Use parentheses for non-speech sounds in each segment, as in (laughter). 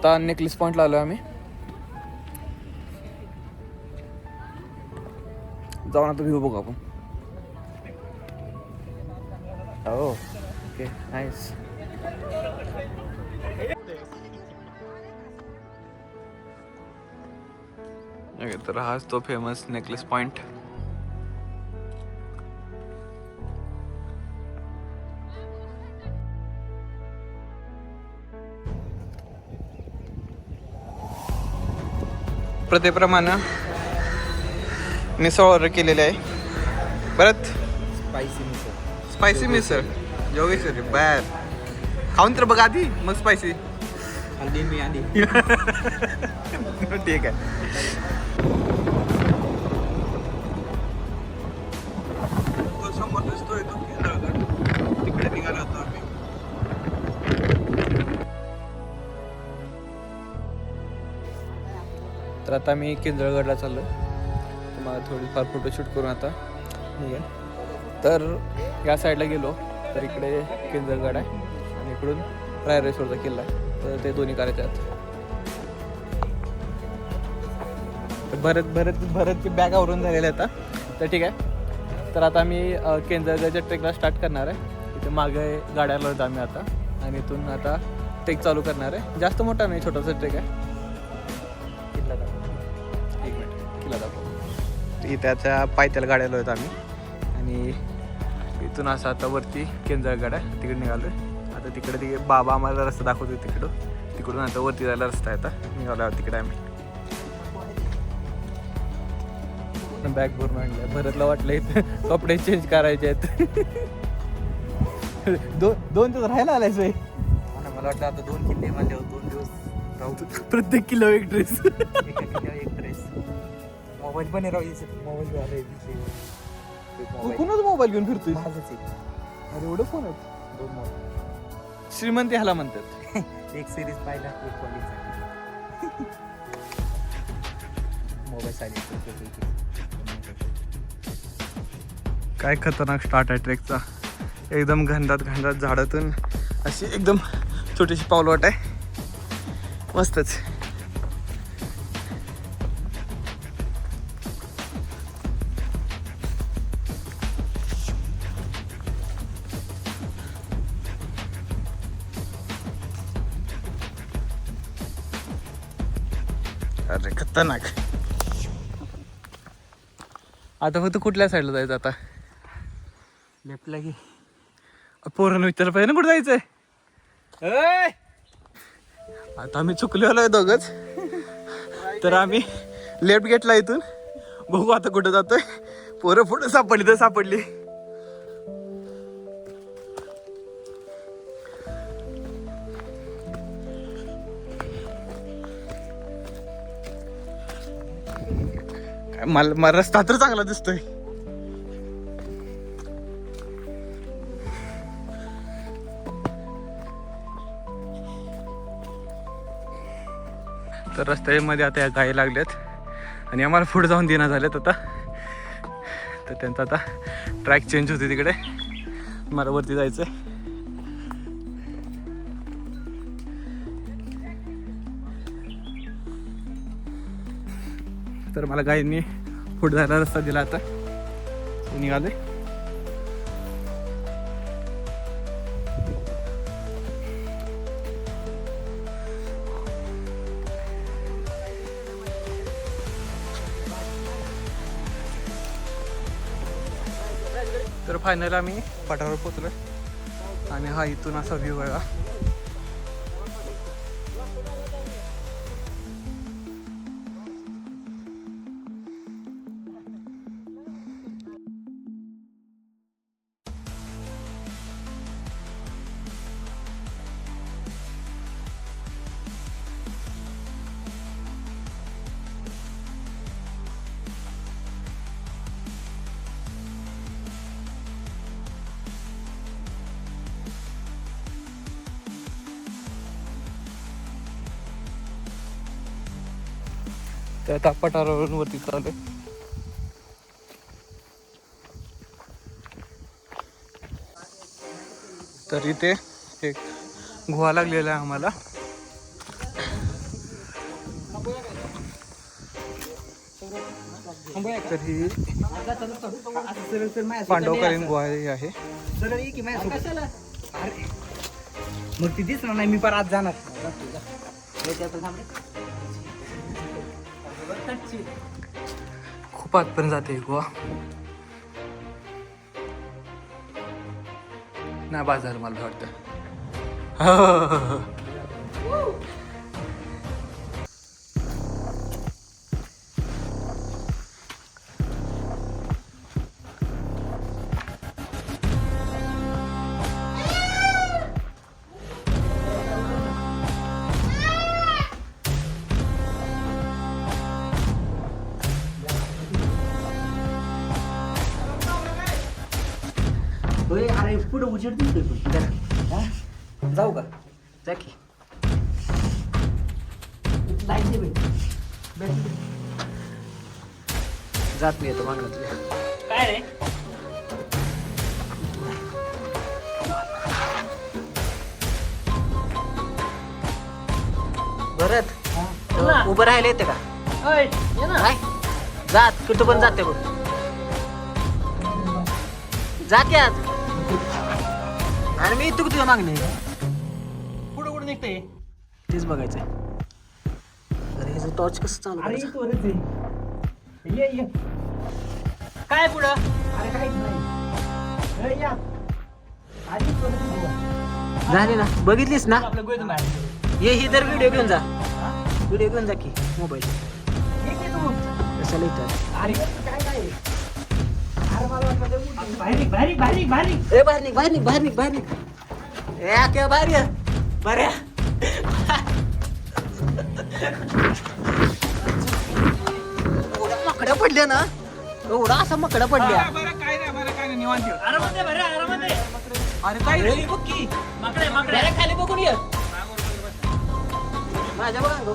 आता नेकलेस पॉईंटला आलो आम्ही. जाऊन आता व्ह्यू बघू आपण. हो ओके नाईस तर हाच तो फेमस नेकलेस पॉइंट प्रथेप्रमाणे मिसळ ऑर्डर केलेली आहे. परत? स्पायसी मिसळ. स्पायसी मिसळ. योगेश्वरी बर खाऊन तर बघ आधी मग स्पायसी हल्दी मी आधी. ठीक आहे. तिकडे तर आता मी केंद्रगडला चाललो तुम्हाला थोडीफार फोटोशूट करून आता निघेल तर या साईडला गेलो तर इकडे केंद्रगड आहे आणि इकडून रायरेश्वरचा किल्ला आहे. तर ते दोन्ही करायचे आहेत. भरत भरत भरत भरतची बॅग आवरून झालेल्या आता. तर ठीक आहे. तर आता मी केंद्रगडच्या ट्रेकला स्टार्ट करणार आहे. इथे मागे गाड्याला आम्ही आता. आणि इथून आता ट्रेक चालू करणार आहे. जास्त मोठा नाही छोटासा ट्रेक आहे. दाखव इथे त्याच्या पायथ्याला गाड्याला होतो आम्ही. आणि इथून असं आता वरती आहे तिकडे निघालो आता तिकडे ते बाबा आम्हाला रस्ता दाखवतो तिकडं. तिकडून आता वरती जायला रस्ता आहे आता. निघालो तिकडे आम्ही. बॅग भरून आणलं भरतला वाटलं इथं कपडे चेंज करायचे आहेत. दोन दोन दिवस राहायला आलाय सोय मला वाटलं आता दोन किल्ले म्हणले दोन दिवस राहू. प्रत्येक किलो एक ड्रेस मोबाईल पण आहे राहू मोबाईल झालं मोबाईल. कुणाच मोबाईल घेऊन फिरतोय? माझंच आहे. अरे एवढं फोन आहेत दोन मोबाईल. श्रीमंत ह्याला म्हणतात. (laughs) एक सिरीज पाहिला एक कॉलेज (laughs) मोबाईल सायलेंट काय खतरनाक स्टार्ट आहे ट्रेकचा एकदम घंदात घंदात झाडातून अशी एकदम छोटीशी पावलवाट आहे. मस्तच. अरे खतरनाक. आता फक्त कुठल्या साईडला जायचं आता? लेफ्टला की? पोरांना विचारलं पाहिजे ना कुठं जायचंय? आता आम्ही चुकलो आहे दोघच. तर आम्ही लेफ्ट गेटला इथून. बघू आता कुठं जातोय. पोरं पुढे सापडली तर सापडली. मला मला रस्ता तर चांगला दिसतोय. तर रस्त्यामध्ये आता या गायी लागल्यात. आणि आम्हाला पुढे जाऊन देणार झालेत आता. तर त्यांचा आता ट्रॅक चेंज होते तिकडे. मला वरती जायचं तर मला गायींनी पुढे जायला रस्ता दिला आता. निघाले तर फायनल आम्ही पठारावर पोचलो आणि हा इथून असा व्ह्यू बघा. त्या त्या पठारावरून वरती चालू तर इथे एक गुहा लागलेला आहे आम्हाला. पांडवकालीन गुहा आहे. मग ती दिसणार नाही मी पण आज जाणार. खूप आतपर्यंत जाते गोवा नाही बाजार मला वाटतं. हो, हो, हो, उजेड दिसतोय पण. हा? जाऊ का? जा की. लाइट दे बाई. बॅटरी दे. जात मी येतो मागणं तुझ्या काय रे? भरत ना. उभं राहायला येते का? ओय, ये ना. काय जात कुठं पण जाते बघ. जाते आज. आणि मी तू तुझ्या मागणी पुढे कुठे निघते तेच बघायचंय. अरे ह्याचं टॉर्च कसं चालू अरे करायचं? तोरच आहे. ये ये. काय पुढं अरे काहीच नाही. अरे या. आहे. झाले ना. बघितलीस ना? आपलं गोळीतून बाहेर ये ही तर व्हिडिओ घेऊन जा. व्हिडिओ घेऊन जा की मोबाईल ये की तू. कशाला येतात अरे काय बाहेर बाहेर बाहेर बाहेर ए बाहेर बाहेर बाहेर बाहेर मकड्या पडल्या ना एवढा असा मकड्या पडल्या अरे खाली बघून ये माझ्या बघा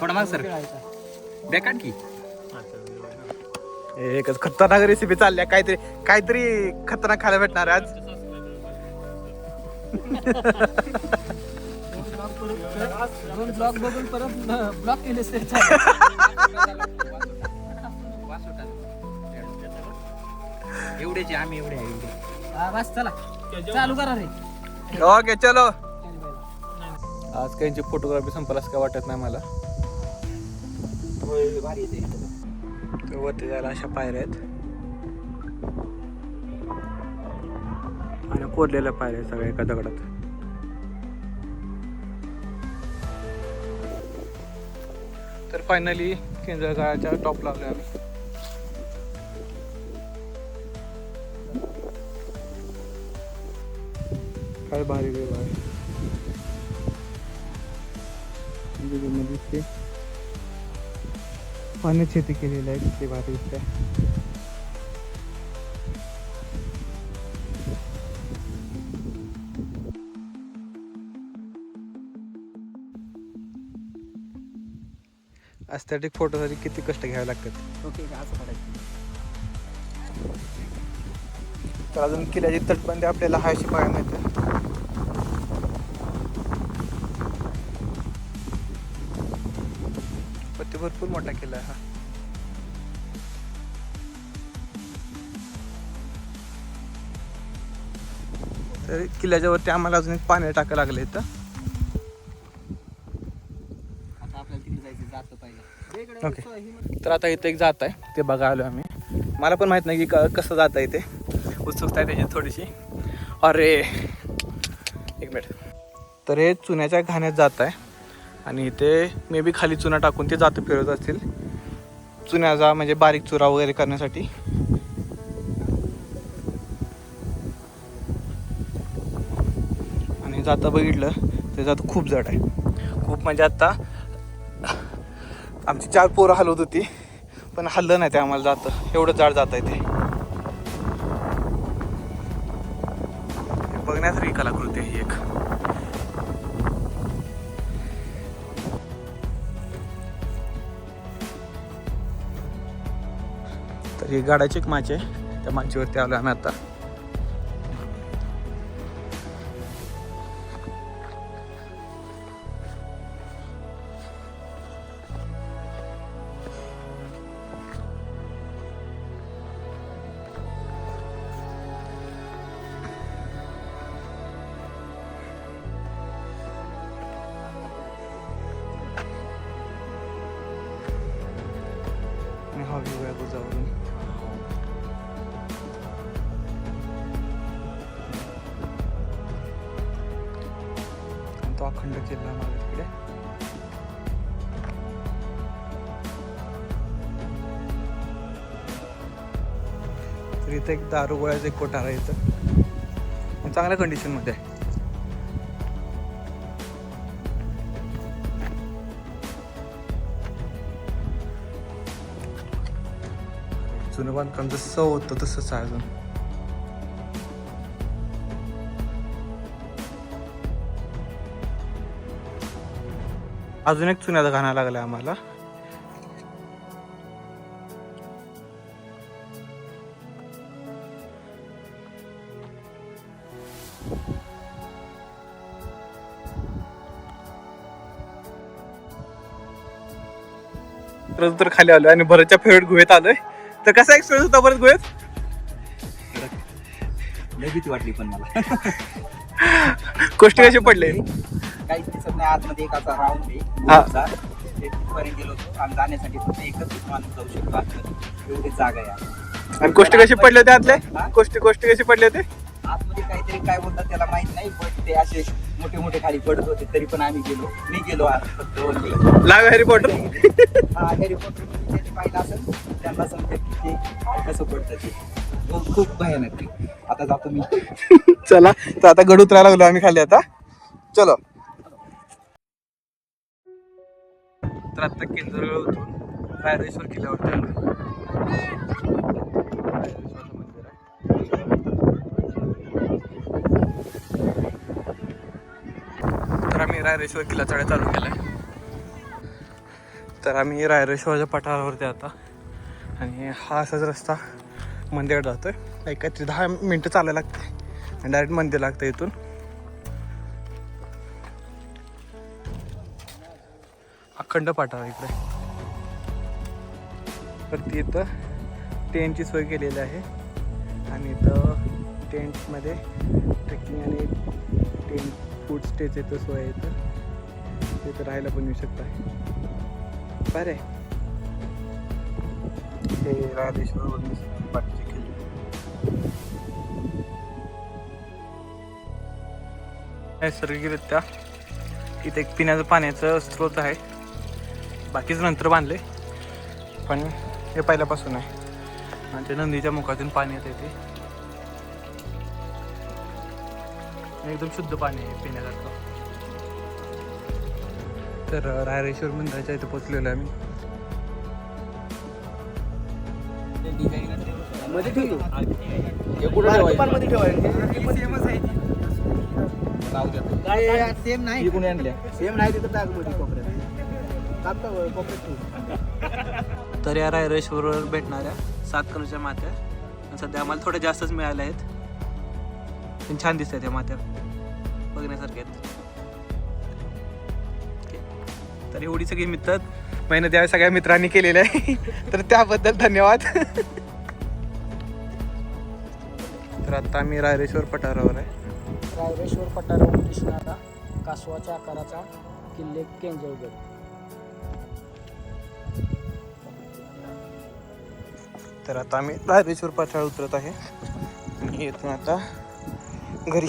थोडा माग सर. बेकाट की? एकच खतरनाक रेसिपी चालल्या. काहीतरी काहीतरी खतरनाक खायला भेटणार आज. दोन ब्लॉग बघून परत ब्लॉक केले एवढेचे आम्ही एवढे आहे. एवढे बस चला. चालू करा रे. ओके चलो. आज काहींची फोटोग्राफी संपल असं काय वाटत नाही मला? वरती जायला अशा पायऱ्या आहेत. आणि कोरलेल्या पायऱ्या आहेत सगळ्या एका दगडात. तर फायनली केंद्रगाळाच्या टॉप लागलो आम्ही. काय भारी भारी आहे मध्ये ते पाण्यात शेती केलेली आहे ते भारी दिसतंय. अस्थेटिक फोटोसाठी किती कष्ट घ्यावे लागतात? ओके असं तर अजून किल्ल्याची तटबंदी आपल्याला हायशी पाहायला मिळते. भरपूर मोठा किल्ला आहे हा. तर किल्ल्याच्या वरती आम्हाला अजून एक पाणी टाकायला लागलं इथं. ओके तर आता इथं एक जात आहे ते बघा आलो आम्ही. मला पण माहीत नाही की क- कसं जात आहे ते. उत्सुकता आहे त्याची थोडीशी. अरे एक मिनिट. तर हे चुन्याच्या घाण्यात जात आहे. आणि इथे मे बी खाली चुना टाकून ते जातं फिरत असतील. चुन्याचा म्हणजे बारीक चुरा वगैरे करण्यासाठी. आणि जातं बघितलं ते जातं खूप जड आहे. खूप म्हणजे आता आमची चार पोरं हलवत होती पण हल्लं नाही ते आम्हाला जातं. एवढं जाड जात आहे ते. ही गाडाची एक माची आहे. त्या माचीवरती आलो आम्ही आता. आणि हा व्ह्यू आहे लोखंड किल्ला माझ्या तिकडे. तर इथं एक दारुगोळ्याचं एक कोठार आहे इथं. चांगल्या कंडिशनमध्ये आहे. जुनं बांधकाम जसं होतं तसंच आहे अजून. अजून एक चुन्याचा घाणा लागला आम्हाला. तर तर खाली आलोय आणि भरतच्या फेवरेट गुहेत आलोय. तर कसा एक्सपिरियन्स होता परत गुहेत? भीती वाटली पण मला. (laughs) गोष्टी कशी पडले काहीच दिसत नाही आतमध्ये एक असा राऊंड आहे. हा. तिथपर्यंत गेलो होतो. आणि जाण्यासाठी फक्त एकच माणूस जाऊ शकतो. आतमध्ये एवढी जागा आहे. आणि गोष्टी कशी पडले होते आतले? गोष्टी गोष्टी कशी पडले होते आतमध्ये काहीतरी काय बोलतात त्याला माहीत नाही पण ते असे मोठे मोठे खाली पडत होते तरी पण आम्ही गेलो. मी गेलो आत फक्त. लाव हॅरी पॉटर हा हॅरी पॉटर movie ज्यांनी पाहिलं असेल त्यांना समजेल की ते कसं पडतं ते. खूप- खूप भयानक आहे. आता जातो मी. (laughs) चला तर आता गड उतरायला लागलो आम्ही खाली आता. चलो. तर आत्ता केंद्र उतरून रायरेश्वर किल्ल्यावरती आहे. तर आम्ही रायरेश्वर किल्ला चढायला चालू केलाय. तर आम्ही रायरेश्वरच्या पठारावरती आता आणि हा असाच रस्ता मंदिरात जातोय. आहे काहीतरी दहा मिनटं चालायला लागते आणि डायरेक्ट मंदिर लागतं इथून. अखंड पाठा इकडे. तर ती इथं टेंटची सोय केलेली आहे. आणि इथं टेंटमध्ये ट्रेकिंग आणि टेंट फूड स्टेच इथं सोय आहे इथं. तिथं राहायला पण येऊ शकता. बरं आहे. हे राधेश्वर पाठची केली नैसर्गिकरित्या इथे एक पिण्याचं पाण्याचं स्रोत आहे. बाकीच नंतर बांधले. पण हे पहिल्यापासून आहे. आणि ते नंदीच्या मुखातून पाणी येते ते. एकदम शुद्ध पाणी आहे पिण्यासारखं. तर रायरेश्वर मंदिराच्या इथे पोचलेलो आहे आम्ही. मध्ये ठेवतो. मध्ये सेम नाही. कोणी आणल्या. सेम नाही तिथं टाकमध्ये कोपऱ्यात तर या रायरेश्वरवर भेटणाऱ्या सात कलरच्या मात्या आणि सध्या आम्हाला थोड्या जास्तच मिळाल्या आहेत. पण छान दिसतात त्या मात्या बघण्यासारख्या आहेत. तर एवढी सगळी मित्र मेहनत या सगळ्या मित्रांनी केलेली आहे तर त्याबद्दल धन्यवाद. तर आता आम्ही रायरेश्वर पठारावर आहे. रायरेश्वर पठारावरून दिसणारा कासवाच्या आकाराचा किल्ले केंजळगड. तर आता आम्ही रायरेश्वर पाठाळ उतरत आहे. मी येतो आता घरी.